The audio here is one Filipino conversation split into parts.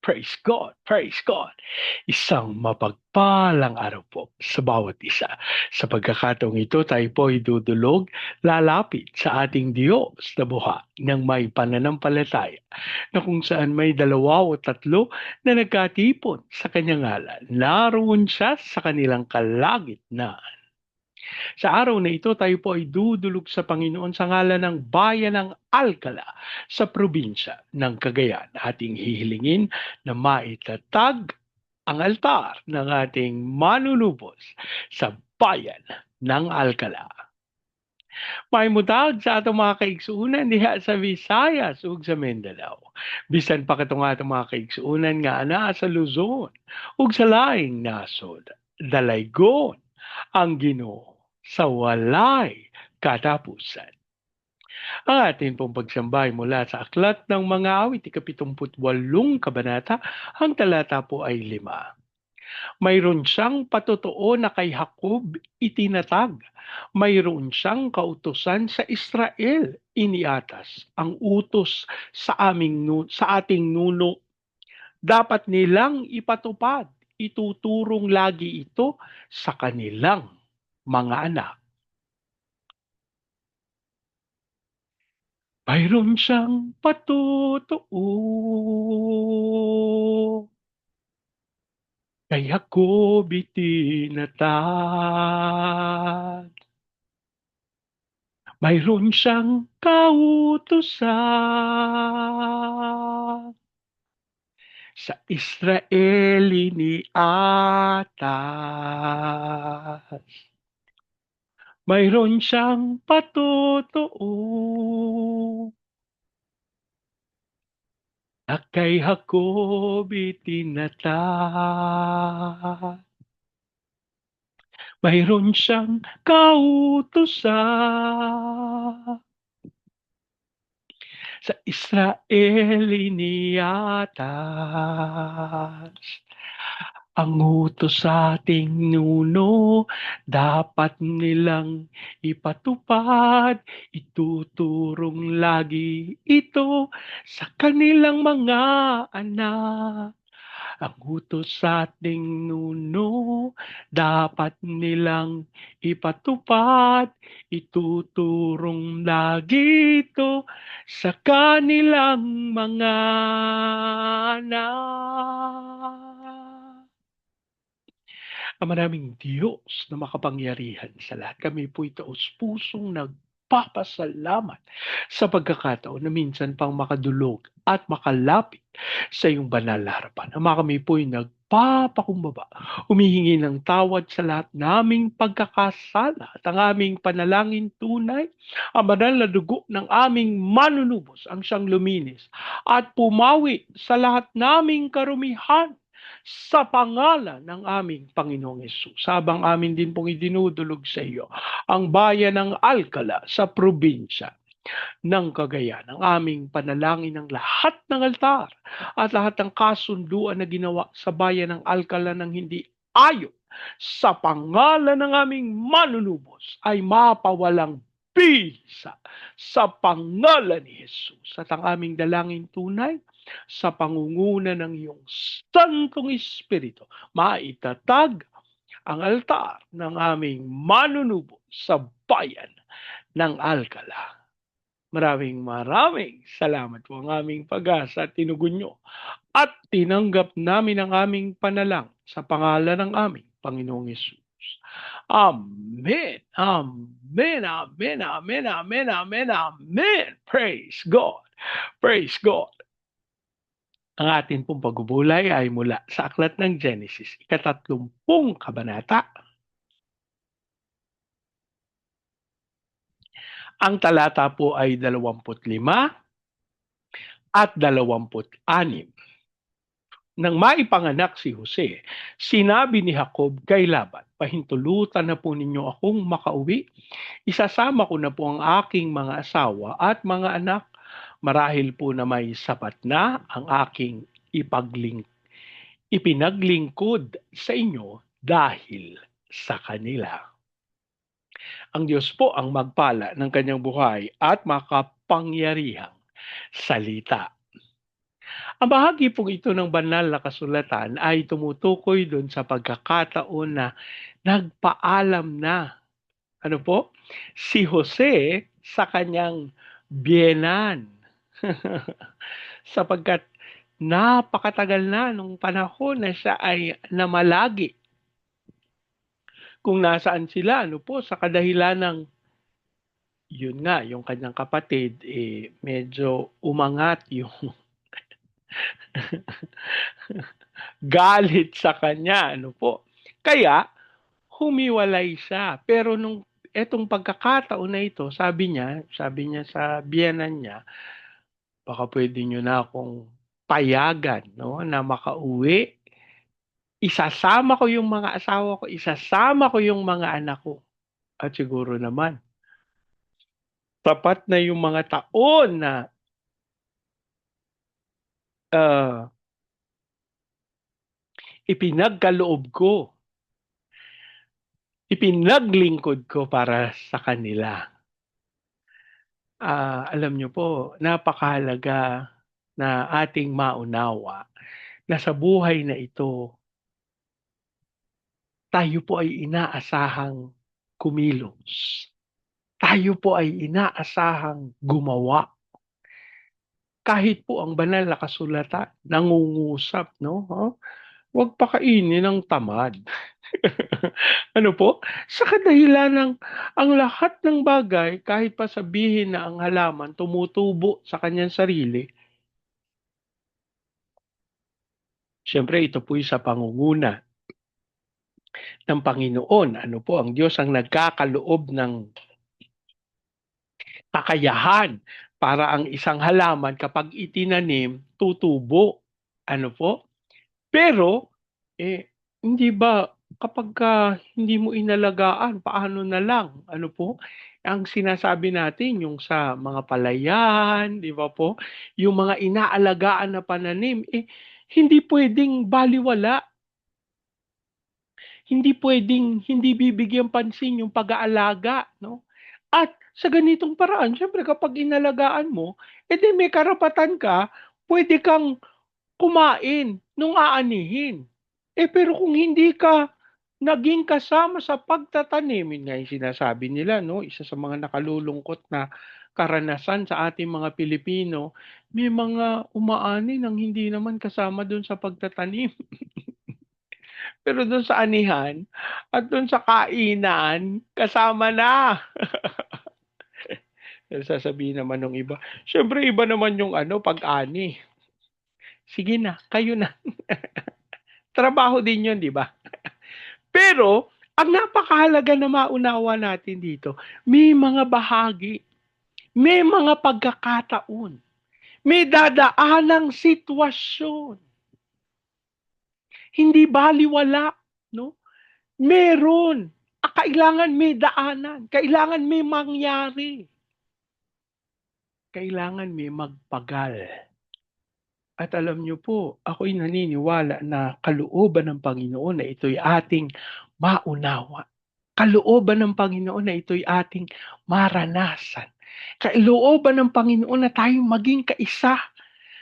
Praise God, praise God. Isang mapagpalang araw po sa bawat isa. Sa pagkakataong ito, tayo po ay dudulog, lalapit sa ating Diyos na buha ng may pananampalataya na kung saan may dalawa o tatlo na nagkatipon sa kanyang ngalan. Naroon siya sa kanilang kalagitnaan. Sa araw na ito, tayo po ay dudulog sa Panginoon sa ngalan ng bayan ng Alcala sa probinsya ng Cagayan. Ating hihilingin na maitatag ang altar ng ating manunubos sa bayan ng Alcala. May mutag sa atong mga kaigsuunan diha sa Visayas ug sa Mindanao. Bisan pa katong atong mga kaigsuunan nga ana sa Luzon ug sa laing nasod. Dalaygon ang Ginoo sa walay katapusan. Ang ating pong pagsambay mula sa Aklat ng Mga Awit, ikapitumputwalong kabanata, ang talata po ay lima. Mayroon siyang patotoo na kay Jacob itinatag. Mayroon siyang kautosan sa Israel iniatas. Ang utos sa aming sa ating nuno dapat nilang ipatupad. Ituturong lagi ito sa kanilang mga anak. Mayroon siyang patotoo. Kay Jacob itinatag. Mayroon siyang kautusan sa Israel ni atas. Mayroon siyang patotoo. Na kay Jacob itinatag. Mayroon siyang kautusan. Sa Israel iniatas ang utos sa ating nuno, dapat nilang ipatupad, ituturong lagi ito sa kanilang mga anak. Ang utos sa ating nuno, dapat nilang ipatupad, ituturong lagi ito sa kanilang mga anak ang maraming Diyos na makapangyarihan sa lahat. Kami po'y taos pusong nagpapasalamat sa pagkakataon na minsan pang makadulog at makalapit sa iyong banal na harapan. Ama kami po'y nagpapakumbaba, humihingi ng tawad sa lahat naming pagkakasala at ang aming panalangin tunay, ang banal na dugo ng aming manunubos ang siyang luminis at pumawi sa lahat naming karumihan sa pangalan ng aming Panginoong Yesus. Sabang amin din pong idinudulog sa iyo ang bayan ng Alcala sa probinsya ng Cagayan. Ang aming panalangin ng lahat ng altar at lahat ng kasunduan na ginawa sa bayan ng Alcala ng hindi ayon sa pangalan ng aming manunubos ay mapawalang bisa sa pangalan ni Jesus. At ang aming dalangin tunay sa pangunguna ng iyong Santong Espiritu, maitatag ang altar ng aming manunubo sa bayan ng Alcala. Maraming maraming salamat po ang aming pag-asa tinugon nyo at tinanggap namin ang aming panalang sa pangalan ng aming Panginoong Yesus. Amen. Amen. Amen. Amen. Amen. Amen. Amen. Praise God. Praise God. Ang atin pong pagbubulay ay mula sa aklat ng Genesis, ikatatlumpung kabanata. Ang talata po ay 25 at 26. Nang maipanganak si Jose, sinabi ni Jacob kay Laban, pahintulutan na po ninyo akong makauwi. Isasama ko na po ang aking mga asawa at mga anak marahil po na may sapat na ang aking ipagling ipinaglingkod sa inyo dahil sa kanila. Ang Diyos po ang magpala ng kanyang buhay at makapangyarihang salita. Ang bahagi pong ito ng banal na kasulatan ay tumutukoy doon sa pagkakataon na nagpaalam na ano po si Jose sa kanyang biyenan sapagkat napakatagal na nung panahon na siya ay namalagi. Kung nasaan sila ano po sa kadahilan ng yun nga yung kanyang kapatid eh medyo umangat yung galit sa kanya ano po. Kaya humiwalay siya. Pero nung etong pagkakataon na ito sabi niya sabi niya sa biyenan niya baka pwede niyo na akong payagan no na makauwi. Isasama ko yung mga asawa ko isasama ko yung mga anak ko. At siguro naman tapat na yung mga taon na uh, ipinagkaloob ko ipinaglingkod ko para sa kanila uh, alam nyo po napakahalaga na ating maunawa na sa buhay na ito, tayo po ay inaasahang kumilos. Tayo po ay inaasahang gumawa. Kahit po ang banal na kasulatan, nangungusap, no? Huh? Huwag pakainin ng tamad. ano po? Sa kadahilan ng ang lahat ng bagay, kahit pa sabihin na ang halaman tumutubo sa kanyang sarili, Siyempre, ito po sa pangunguna ng Panginoon. Ano po, ang Diyos ang nagkakaloob ng kakayahan para ang isang halaman kapag itinanim, tutubo. Ano po? Pero, eh, hindi ba kapag ka hindi mo inalagaan, paano na lang? Ano po? Ang sinasabi natin yung sa mga palayan, di ba po? Yung mga inaalagaan na pananim, eh, hindi pwedeng baliwala. Hindi pwedeng hindi bibigyan pansin yung pag-aalaga, no? At sa ganitong paraan, syempre kapag inalagaan mo, edi may karapatan ka, pwede kang kumain nung aanihin. Eh pero kung hindi ka naging kasama sa pagtatanim, nga yung sinasabi nila, no? Isa sa mga nakalulungkot na karanasan sa ating mga Pilipino, may mga umaani nang hindi naman kasama doon sa pagtatanim. Pero doon sa anihan at doon sa kainan, kasama na. Sasabihin naman ng iba, syempre iba naman yung ano, pag-ani. Sige na, kayo na. Trabaho din yun, di ba? Pero, ang napakahalaga na maunawa natin dito, may mga bahagi may mga pagkakataon. May dadaanang sitwasyon. Hindi baliwala, no? Meron. Ah, kailangan may daanan. Kailangan may mangyari. Kailangan may magpagal. At alam niyo po, ako'y naniniwala na kalooban ng Panginoon na ito'y ating maunawa. Kalooban ng Panginoon na ito'y ating maranasan kailooban ng Panginoon na tayo maging kaisa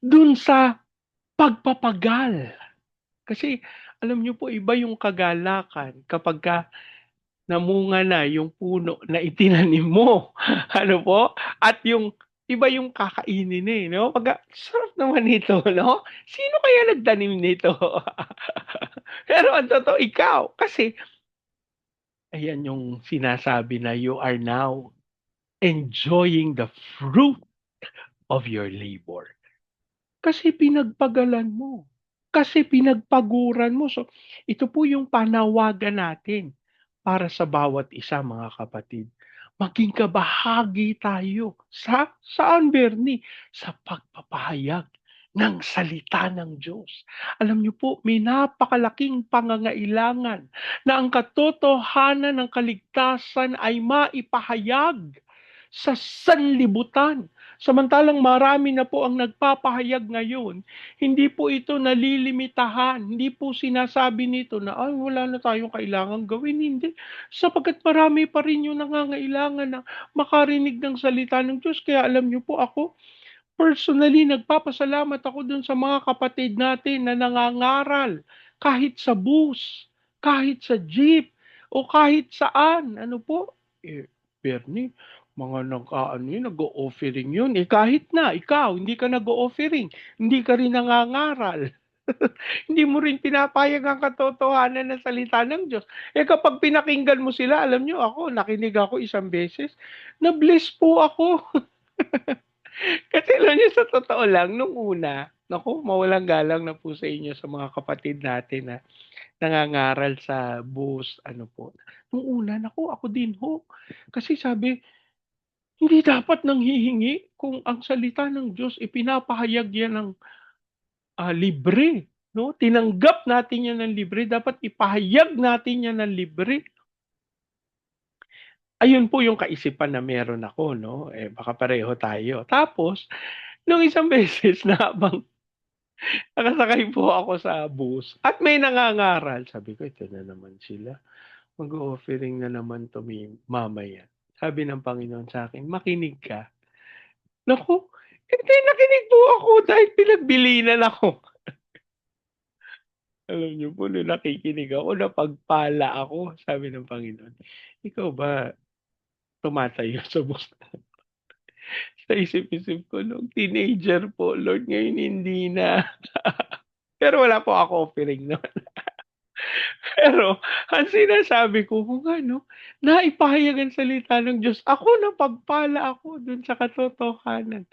dun sa pagpapagal. Kasi alam niyo po, iba yung kagalakan kapag ka namunga na yung puno na itinanim mo. ano po? At yung iba yung kakainin eh, no? Pag sarap naman nito, no? Sino kaya nagtanim nito? Pero ang totoo, ikaw. Kasi, ayan yung sinasabi na you are now enjoying the fruit of your labor. Kasi pinagpagalan mo. Kasi pinagpaguran mo. So, ito po yung panawagan natin para sa bawat isa mga kapatid. Maging kabahagi tayo sa saan Bernie? Sa pagpapahayag ng salita ng Diyos. Alam niyo po, may napakalaking pangangailangan na ang katotohanan ng kaligtasan ay maipahayag sa sanlibutan Samantalang marami na po ang nagpapahayag ngayon, hindi po ito nalilimitahan. Hindi po sinasabi nito na, ay, wala na tayong kailangan gawin. Hindi. Sapagkat marami pa rin yung nangangailangan na makarinig ng salita ng Diyos. Kaya alam niyo po ako, personally, nagpapasalamat ako dun sa mga kapatid natin na nangangaral kahit sa bus, kahit sa jeep, o kahit saan. Ano po? Eh, Bernie, mga nag-ano yun, nag-offering yun. Eh kahit na, ikaw, hindi ka nag-offering, hindi ka rin nangangaral. hindi mo rin pinapayag ang katotohanan ng salita ng Diyos. Eh kapag pinakinggan mo sila, alam nyo ako, nakinig ako isang beses, na-bless po ako. Kasi alam nyo, sa totoo lang, nung una, naku, mawalang galang na po sa inyo sa mga kapatid natin na nangangaral sa bus, ano po. Nung una, naku, ako din ho. Kasi sabi, hindi dapat nang hihingi kung ang salita ng Diyos ipinapahayag yan ng uh, libre. No? Tinanggap natin yan ng libre, dapat ipahayag natin yan ng libre. Ayun po yung kaisipan na meron ako, no? Eh, baka pareho tayo. Tapos, nung isang beses na habang nakasakay po ako sa bus at may nangangaral, sabi ko, ito na naman sila. Mag-offering na naman to mamaya. Sabi ng Panginoon sa akin, makinig ka. Naku, hindi nakinig po ako dahil pinagbilinan ako. Alam niyo po, nung nakikinig ako, napagpala ako, sabi ng Panginoon. Ikaw ba, tumatayo sa bus sa isip-isip ko nung teenager po, Lord, ngayon hindi na. Pero wala po ako offering noon. Pero, ang sinasabi ko, kung ano, naipahayag ang salita ng Diyos. Ako na pagpala ako dun sa katotohanan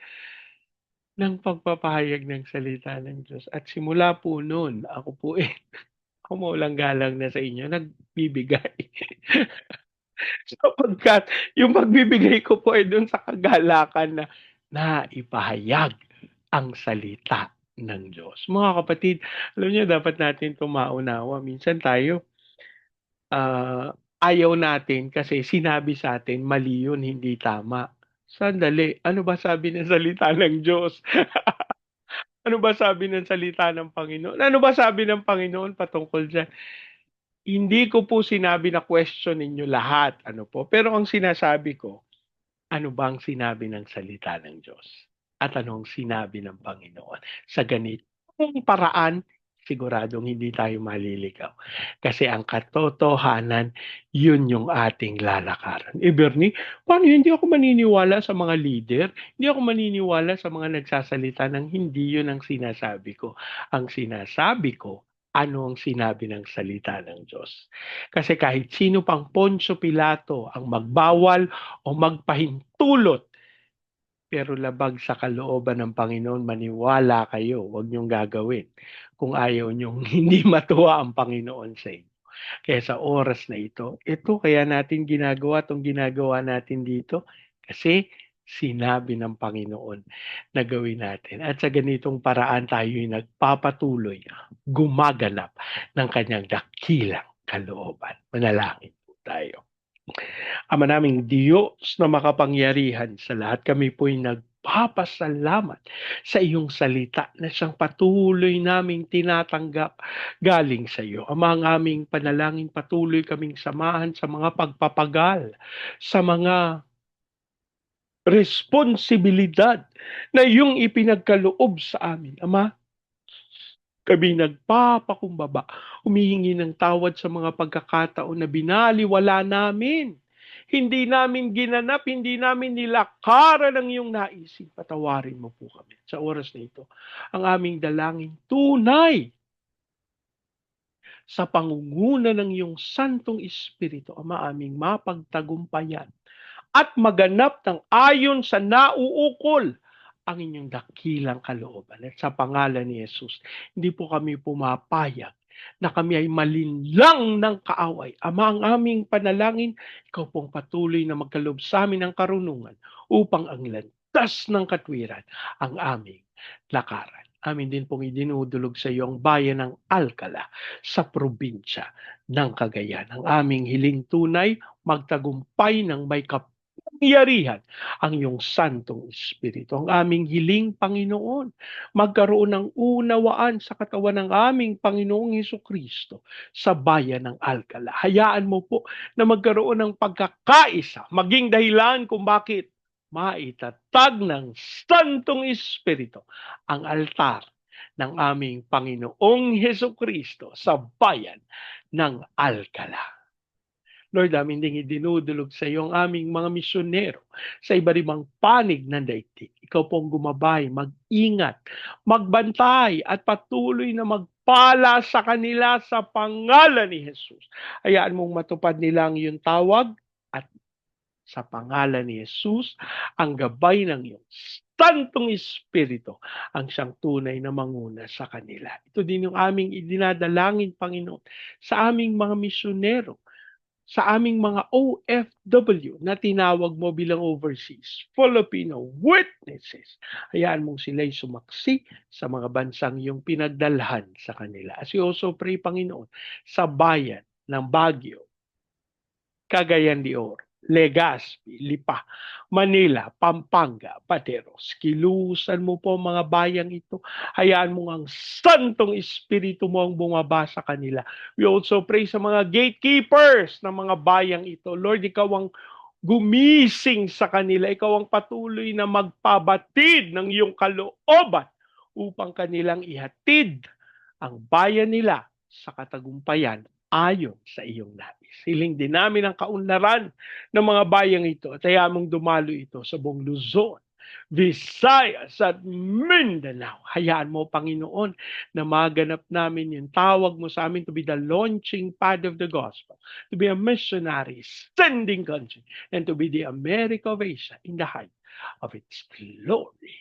ng pagpapahayag ng salita ng Diyos. At simula po noon, ako po eh, kumulang galang na sa inyo, nagbibigay. Sapagkat yung pagbibigay ko po ay dun sa kagalakan na naipahayag ang salita ng Diyos. Mga kapatid, alam niyo dapat natin tumaunawa. Minsan tayo uh, ayaw natin kasi sinabi sa atin mali yun, hindi tama. Sandali, ano ba sabi ng salita ng Diyos? ano ba sabi ng salita ng Panginoon? Ano ba sabi ng Panginoon patungkol dyan? Hindi ko po sinabi na question ninyo lahat, ano po. Pero ang sinasabi ko, ano bang sinabi ng salita ng Diyos? At anong sinabi ng Panginoon. Sa ganitong paraan, siguradong hindi tayo maliligaw. Kasi ang katotohanan, yun yung ating lalakaran. Eh Bernie, paano hindi ako maniniwala sa mga leader? Hindi ako maniniwala sa mga nagsasalita ng hindi yun ang sinasabi ko. Ang sinasabi ko, ano ang sinabi ng salita ng Diyos. Kasi kahit sino pang Poncio Pilato ang magbawal o magpahintulot pero labag sa kalooban ng Panginoon, maniwala kayo, huwag niyong gagawin kung ayaw niyong hindi matuwa ang Panginoon sa inyo. Kaya sa oras na ito, ito kaya natin ginagawa itong ginagawa natin dito kasi sinabi ng Panginoon na gawin natin. At sa ganitong paraan tayo nagpapatuloy gumaganap ng kanyang dakilang kalooban. Manalangin po tayo. Ama naming Diyos na makapangyarihan sa lahat, kami po'y nagpapasalamat sa iyong salita na siyang patuloy naming tinatanggap galing sa iyo. Ama ang aming panalangin, patuloy kaming samahan sa mga pagpapagal, sa mga responsibilidad na iyong ipinagkaloob sa amin. Ama, kami nagpapakumbaba, humihingi ng tawad sa mga pagkakataon na binaliwala namin. Hindi namin ginanap, hindi namin nilakaran ang iyong naisip. Patawarin mo po kami sa oras na ito. Ang aming dalangin tunay sa pangunguna ng iyong Santong Espiritu, Ama aming mapagtagumpayan at maganap ng ayon sa nauukol ang inyong dakilang kalooban. At sa pangalan ni Jesus, hindi po kami pumapayag na kami ay malinlang ng kaaway. Ama ang aming panalangin, ikaw pong patuloy na magkaloob sa amin ng karunungan upang ang landas ng katwiran ang aming lakaran. Amin din pong idinudulog sa iyo ang bayan ng Alcala sa probinsya ng Cagayan. Ang aming hiling tunay, magtagumpay ng may kap kapangyarihan ang iyong Santong Espiritu. Ang aming hiling, Panginoon, magkaroon ng unawaan sa katawan ng aming Panginoong Heso Kristo sa bayan ng Alcala. Hayaan mo po na magkaroon ng pagkakaisa, maging dahilan kung bakit maitatag ng Santong Espiritu ang altar ng aming Panginoong Heso Kristo sa bayan ng Alcala. Lord, amin ding idinudulog sa iyo aming mga misyonero sa iba rimang panig ng daigdig. Ikaw pong gumabay, mag-ingat, magbantay at patuloy na magpala sa kanila sa pangalan ni Jesus. Hayaan mong matupad nila ang iyong tawag at sa pangalan ni Jesus, ang gabay ng iyong Santong Espiritu ang siyang tunay na manguna sa kanila. Ito din yung aming idinadalangin, Panginoon, sa aming mga misyonero sa aming mga OFW na tinawag mo bilang overseas, Filipino witnesses. Hayaan mong sila'y sumaksi sa mga bansang iyong pinagdalhan sa kanila. As we also pray, Panginoon, sa bayan ng Baguio, Cagayan de Oro, Legazpi, Lipa, Manila, Pampanga, Pateros. Kilusan mo po mga bayang ito. Hayaan mo ang santong espiritu mo ang bumaba sa kanila. We also pray sa mga gatekeepers ng mga bayang ito. Lord, ikaw ang gumising sa kanila. Ikaw ang patuloy na magpabatid ng iyong kalooban upang kanilang ihatid ang bayan nila sa katagumpayan ayon sa iyong nais. Hiling din namin ang kaunlaran ng mga bayang ito at hayaan mong dumalo ito sa buong Luzon, Visayas at Mindanao. Hayaan mo, Panginoon, na maganap namin yung tawag mo sa amin to be the launching pad of the gospel, to be a missionary, sending country, and to be the America of Asia in the height of its glory.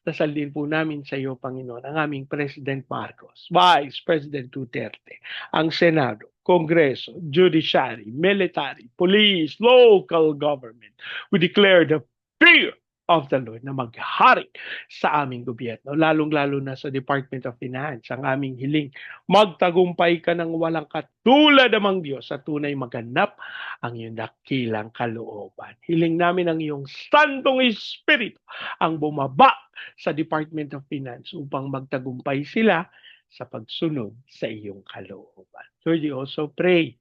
Dasal din po namin sa iyo, Panginoon, ang aming President Marcos, Vice President Duterte, ang Senado, Kongreso, Judiciary, Military, Police, Local Government. We declare the fear of the Lord na maghari sa aming gobyerno, lalong-lalo na sa Department of Finance. Ang aming hiling, magtagumpay ka ng walang katulad amang Diyos sa tunay maganap ang iyong dakilang kalooban. Hiling namin ang iyong Santong Espiritu ang bumaba sa Department of Finance upang magtagumpay sila sa pagsunod sa iyong kalooban. Lord, you also pray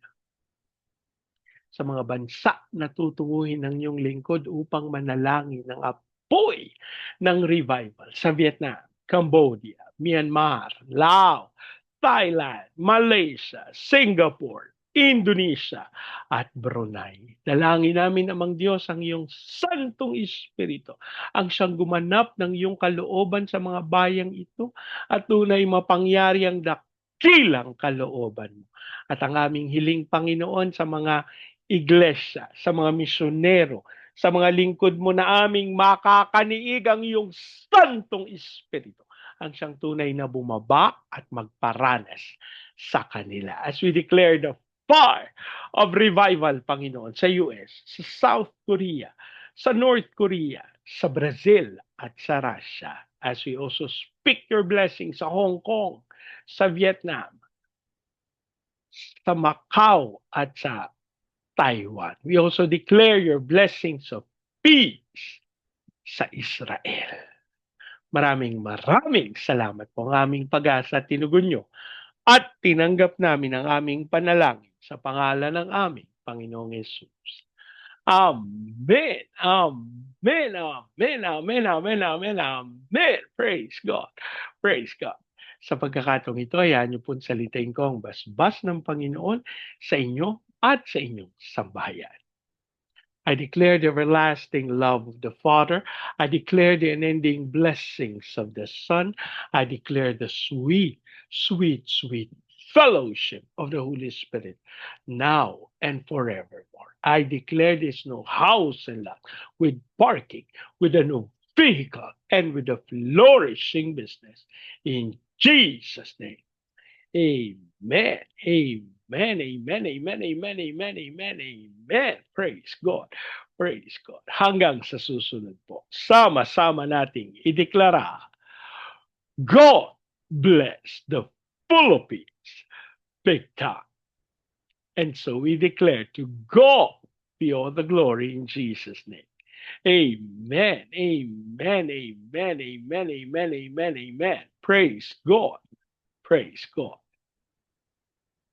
sa mga bansa na tutunguhin ng iyong lingkod upang manalangin ng apoy ng revival sa Vietnam, Cambodia, Myanmar, Laos, Thailand, Malaysia, Singapore, Indonesia at Brunei. Dalangin namin amang Diyos ang iyong santong espiritu, ang siyang gumanap ng iyong kalooban sa mga bayang ito at tunay mapangyari ang dakilang kalooban mo. At ang aming hiling Panginoon sa mga iglesia, sa mga misyonero, sa mga lingkod mo na aming makakaniig ang iyong santong espiritu ang siyang tunay na bumaba at magparanas sa kanila. As we declare the fire of revival, Panginoon, sa US, sa South Korea, sa North Korea, sa Brazil, at sa Russia. As we also speak your blessings sa Hong Kong, sa Vietnam, sa Macau, at sa Taiwan. We also declare your blessings of peace sa Israel. Maraming maraming salamat po ang aming pag-asa tinugon nyo at tinanggap namin ang aming panalangin sa pangalan ng aming Panginoong Yesus. Amen. Amen. Amen. Amen. Amen. Amen. Amen. Praise God. Praise God. Sa pagkakataong ito, ayan niyo po salitain ko ang basbas ng Panginoon sa inyo at sa inyong sambahayan. I declare the everlasting love of the Father. I declare the unending blessings of the Son. I declare the sweet, sweet, sweet fellowship of the Holy Spirit now and forevermore. I declare this new house and lot with parking, with a new vehicle, and with a flourishing business. In Jesus' name. Amen. Amen. Amen, amen, amen, amen, amen, amen. Praise God. Praise God. Hanggang sa susunod po, sama-sama nating ideklara, God bless the Philippines big time. And so we declare to go be all the glory in Jesus' name. Amen. Amen. Amen. Amen. Amen. Amen. Amen. Praise God. Praise God.